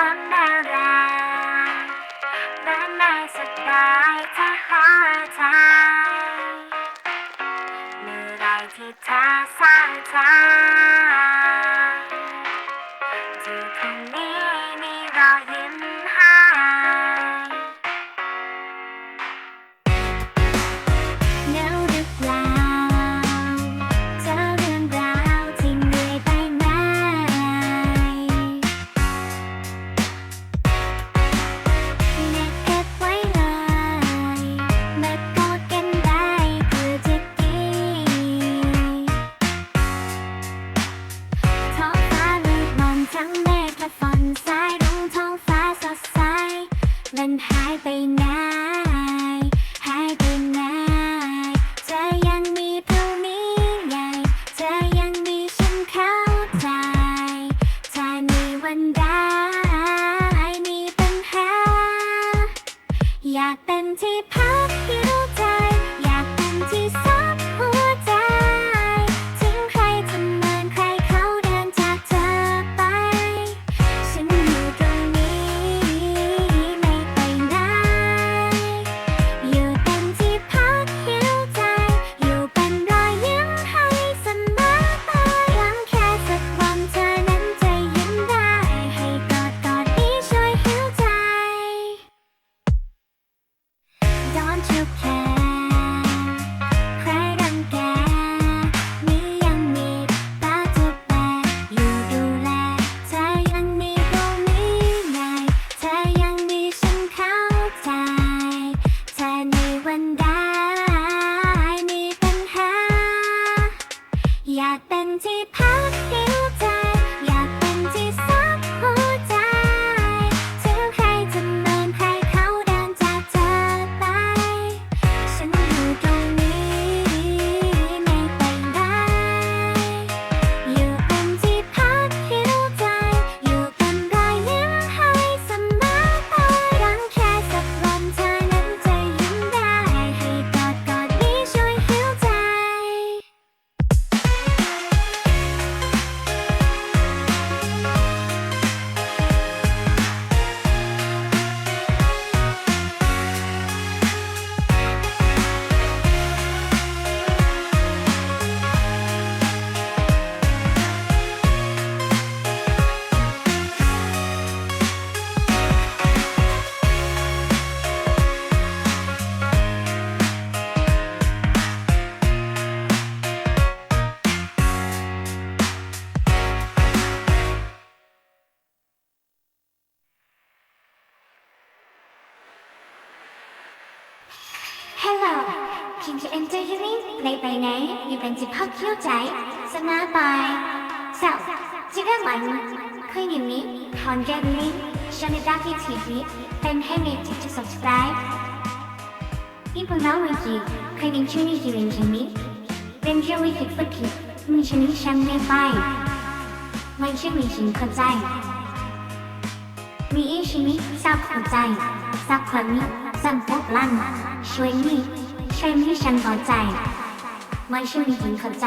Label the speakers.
Speaker 1: มันไม่สบายถ้าหัวใจเมื่อไรที่เธอสร้างใจเธอคนนี้มีรอยันหายไปไหนหายไปไหนเธอยังมีพรุ่งนี้ญ่เธอยังมีฉันเข้าใจถ้ามีวันได้มีปัญหา อยากเป็นที่พัก Hello, can you enjoy hearing play by night? You can to park your day, so now bye. So, 지금 와인 크림이 번개님 샤네다키 TV 팬헤미 지지 subscribe. 이분 나오기 크림 춤이 기 wen 지니 렌즈위 기쁘기 문신이 샴네 바 이. 문신이 신커자 이. 미이신이 사커자이 사커니 สั่งพวกลั่นช่วยนี่ช่วยนี่ฉันเข้าใจไม่ช่วยนี่ถึงเข้าใจ